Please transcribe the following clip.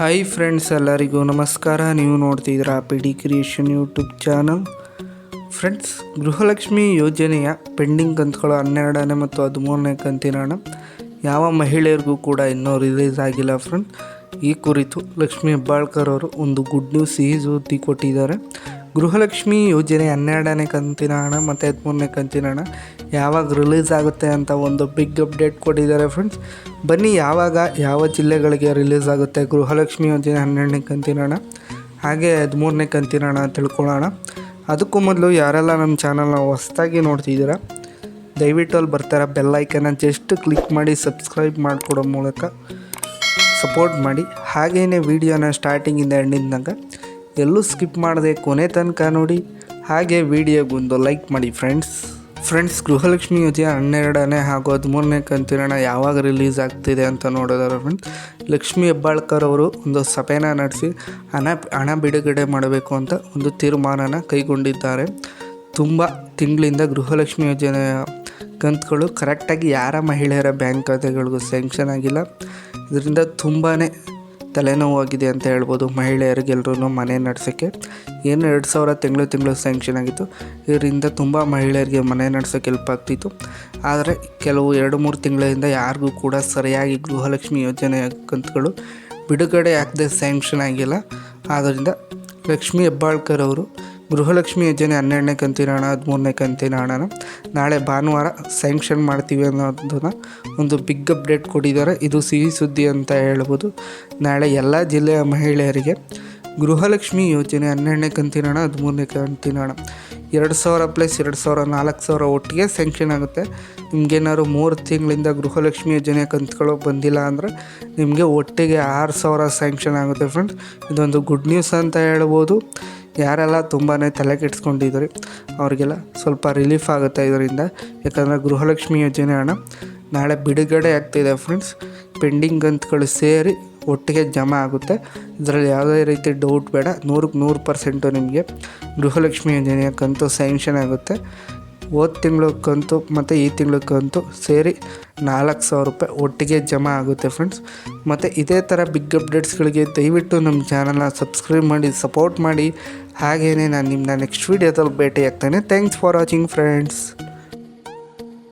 Hi friends ಎಲ್ಲರಿಗೂ ನಮಸ್ಕಾರ. ನೀವು ನೋಡ್ತಿದ್ದೀರಾ P D creation YouTube channel friends Gruhalakshmi ಯೋಜನೆಯ ಪೆಂಡಿಂಗ್ ಕಂತುಗಳು ಹನ್ನೆರಡನೇ ಮತ್ತು ಹದಿಮೂರನೇ ಕಂತಿನ ಹಣ ಯಾವ ಮಹಿಳೆಯರಿಗೂ ಕೂಡ ಇನ್ನೂ ರಿಲೀಸ್ ಆಗಿಲ್ಲ ಫ್ರೆಂಡ್ಸ್ ಈ ಕುರಿತು ಲಕ್ಷ್ಮಿ ಹೆಬ್ಬಾಳ್ಕರ್ ಅವರು ಒಂದು ಗುಡ್ ನ್ಯೂಸ್ ಸಿಹಿ ಸುದ್ದಿ ಕೊಟ್ಟಿದ್ದಾರೆ. ಗೃಹಲಕ್ಷ್ಮಿ ಯೋಜನೆ ಹನ್ನೆರಡನೇ ಕಂತಿನ ಹಣ ಮತ್ತು ಹದಿಮೂರನೇ ಕಂತಿನ ಹಣ ಯಾವಾಗ ರಿಲೀಸ್ ಆಗುತ್ತೆ ಅಂತ ಒಂದು ಬಿಗ್ ಅಪ್ಡೇಟ್ ಕೊಟ್ಟಿದ್ದಾರೆ ಫ್ರೆಂಡ್ಸ್ ಬನ್ನಿ ಯಾವಾಗ ಯಾವ ಜಿಲ್ಲೆಗಳಿಗೆ ರಿಲೀಸ್ ಆಗುತ್ತೆ ಗೃಹಲಕ್ಷ್ಮಿ ಯೋಜನೆ ಹನ್ನೆರಡನೇ ಕಂತಿನ ಹಣ ಹಾಗೆ ಹದಿಮೂರನೇ ಕಂತಿನ ಹಣ ತಿಳ್ಕೊಳ್ಳೋಣ. ಅದಕ್ಕೂ ಮೊದಲು ಯಾರೆಲ್ಲ ನಮ್ಮ ಚಾನಲ್ನ ಹೊಸ್ದಾಗಿ ನೋಡ್ತಿದ್ದೀರಾ, ದಯವಿಟ್ಟು ಅಲ್ಲಿ ಬರ್ತಾರೆ ಬೆಲ್ ಐಕನ್ನ ಜಸ್ಟ್ ಕ್ಲಿಕ್ ಮಾಡಿ ಸಬ್ಸ್ಕ್ರೈಬ್ ಮಾಡಿಕೊಡೋ ಮೂಲಕ ಸಪೋರ್ಟ್ ಮಾಡಿ. ಹಾಗೆಯೇ ವಿಡಿಯೋನ ಸ್ಟಾರ್ಟಿಂಗಿಂದ ಎಂಡಿಂದಂಗೆ ಎಲ್ಲೂ ಸ್ಕಿಪ್ ಮಾಡದೆ ಕೊನೆ ತನಕ ನೋಡಿ. ಹಾಗೆ ವಿಡಿಯೋಗೊಂದು ಲೈಕ್ ಮಾಡಿ ಫ್ರೆಂಡ್ಸ್. ಫ್ರೆಂಡ್ಸ್, ಗೃಹಲಕ್ಷ್ಮಿ ಯೋಜನೆ ಹನ್ನೆರಡನೇ ಹಾಗೂ ಹದಿಮೂರನೇ ಕಂತಿನ ಹಣ ಯಾವಾಗ ರಿಲೀಸ್ ಆಗ್ತಿದೆ ಅಂತ ನೋಡಿದಾರೆ ಫ್ರೆಂಡ್ಸ್. ಲಕ್ಷ್ಮಿ ಹೆಬ್ಬಾಳ್ಕರ್ ಅವರು ಒಂದು ಸಭೆನ ನಡೆಸಿ ಹಣ ಹಣ ಬಿಡುಗಡೆ ಮಾಡಬೇಕು ಅಂತ ಒಂದು ತೀರ್ಮಾನನ ಕೈಗೊಂಡಿದ್ದಾರೆ. ತುಂಬ ತಿಂಗಳಿಂದ ಗೃಹಲಕ್ಷ್ಮಿ ಯೋಜನೆಯ ಕಂತುಗಳು ಕರೆಕ್ಟಾಗಿ ಯಾರ ಮಹಿಳೆಯರ ಬ್ಯಾಂಕ್ ಖಾತೆಗಳಿಗೂ ಸ್ಯಾಂಕ್ಷನ್ ಆಗಿಲ್ಲ. ಇದರಿಂದ ತುಂಬಾ ತಲೆನೋವಾಗಿದೆ ಅಂತ ಹೇಳ್ಬೋದು. ಮಹಿಳೆಯರಿಗೆಲ್ಲರೂ ಮನೆ ನಡೆಸೋಕ್ಕೆ ಏನು ಎರಡು ಸಾವಿರ ತಿಂಗಳು ತಿಂಗಳು ಸ್ಯಾಂಕ್ಷನ್ ಆಗಿತ್ತು. ಇದರಿಂದ ತುಂಬ ಮಹಿಳೆಯರಿಗೆ ಮನೆ ನಡೆಸೋಕ್ಕೆ ಹೆಲ್ಪ್ ಆಗ್ತಿತ್ತು. ಆದರೆ ಕೆಲವು ಎರಡು ಮೂರು ತಿಂಗಳಿಂದ ಯಾರಿಗೂ ಕೂಡ ಸರಿಯಾಗಿ ಗೃಹಲಕ್ಷ್ಮಿ ಯೋಜನೆಯ ಕಂತುಗಳು ಬಿಡುಗಡೆ ಆಗದೆ ಸ್ಯಾಂಕ್ಷನ್ ಆಗಿಲ್ಲ. ಆದ್ದರಿಂದ ಲಕ್ಷ್ಮಿ ಹೆಬ್ಬಾಳ್ಕರ್ ಅವರು ಗೃಹಲಕ್ಷ್ಮಿ ಯೋಜನೆ ಹನ್ನೆರಡನೇ ಕಂತಿನ ಹಣ, ಹದಿಮೂರನೇ ಕಂತಿನ ಹಣನ ನಾಳೆ ಭಾನುವಾರ ಸ್ಯಾಂಕ್ಷನ್ ಮಾಡ್ತೀವಿ ಅನ್ನೋದನ್ನು ಒಂದು ಬಿಗ್ ಅಪ್ಡೇಟ್ ಕೊಟ್ಟಿದ್ದಾರೆ. ಇದು ಸಿಹಿ ಸುದ್ದಿ ಅಂತ ಹೇಳ್ಬೋದು. ನಾಳೆ ಎಲ್ಲ ಜಿಲ್ಲೆಯ ಮಹಿಳೆಯರಿಗೆ ಗೃಹಲಕ್ಷ್ಮಿ ಯೋಜನೆ ಹನ್ನೆರಡನೇ ಕಂತಿನ ಹಣ, ಹದಿಮೂರನೇ ಕಂತಿನ ಹಣ. ಎರಡು ಸಾವಿರ ಪ್ಲಸ್ ಎರಡು ಸಾವಿರ, ನಾಲ್ಕು ಸಾವಿರ ಒಟ್ಟಿಗೆ ಸ್ಯಾಂಕ್ಷನ್ ಆಗುತ್ತೆ. ನಿಮ್ಗೇನಾದ್ರು ಮೂರು ತಿಂಗಳಿಂದ ಗೃಹಲಕ್ಷ್ಮಿ ಯೋಜನೆ ಕಂತುಗಳು ಬಂದಿಲ್ಲ ಅಂದರೆ ನಿಮಗೆ ಒಟ್ಟಿಗೆ ಆರು ಸಾವಿರ ಸ್ಯಾಂಕ್ಷನ್ ಆಗುತ್ತೆ ಫ್ರೆಂಡ್ಸ್ ಇದೊಂದು ಗುಡ್ ನ್ಯೂಸ್ ಅಂತ ಹೇಳ್ಬೋದು. ಯಾರೆಲ್ಲ ತುಂಬಾ ತಲೆ ಕೆಡಿಸ್ಕೊಂಡಿದ್ರಿ, ಅವರಿಗೆಲ್ಲ ಸ್ವಲ್ಪ ರಿಲೀಫ್ ಆಗುತ್ತೆ ಇದರಿಂದ. ಯಾಕಂದರೆ ಗೃಹಲಕ್ಷ್ಮಿ ಯೋಜನೆ ಹಣ ನಾಳೆ ಬಿಡುಗಡೆ ಆಗ್ತಿದೆ ಫ್ರೆಂಡ್ಸ್ ಪೆಂಡಿಂಗ್ ಕಂತುಗಳು ಸೇರಿ ಒಟ್ಟಿಗೆ ಜಮಾ ಆಗುತ್ತೆ. ಇದರಲ್ಲಿ ಯಾವುದೇ ರೀತಿ ಡೌಟ್ ಬೇಡ ನೂರಕ್ಕೆ ನೂರು ಪರ್ಸೆಂಟು ನಿಮಗೆ ಗೃಹಲಕ್ಷ್ಮಿ ಯೋಜನೆಯ ಕಂತು ಸ್ಯಾಂಕ್ಷನ್ ಆಗುತ್ತೆ. ಹೋದ ತಿಂಗಳ ಕಂತು ಮತ್ತು ಈ ತಿಂಗಳ ಕಂತು ಸೇರಿ ನಾಲ್ಕು ಸಾವಿರ ರೂಪಾಯಿ ಒಟ್ಟಿಗೆ ಜಮಾ ಆಗುತ್ತೆ ಫ್ರೆಂಡ್ಸ್ ಮತ್ತು ಇದೇ ಥರ ಬಿಗ್ ಅಪ್ಡೇಟ್ಸ್ಗಳಿಗೆ ದಯವಿಟ್ಟು ನಮ್ಮ ಚಾನಲ್ನ ಸಬ್ಸ್ಕ್ರೈಬ್ ಮಾಡಿ ಸಪೋರ್ಟ್ ಮಾಡಿ. ಹಾಗೆಯೇ ನಾನು ನಿಮ್ಮನ್ನ ನೆಕ್ಸ್ಟ್ ವೀಡಿಯೋದಲ್ಲಿ ಭೇಟಿ ಆಗ್ತೇನೆ ಥ್ಯಾಂಕ್ಸ್ ಫಾರ್ ವಾಚಿಂಗ್ ಫ್ರೆಂಡ್ಸ್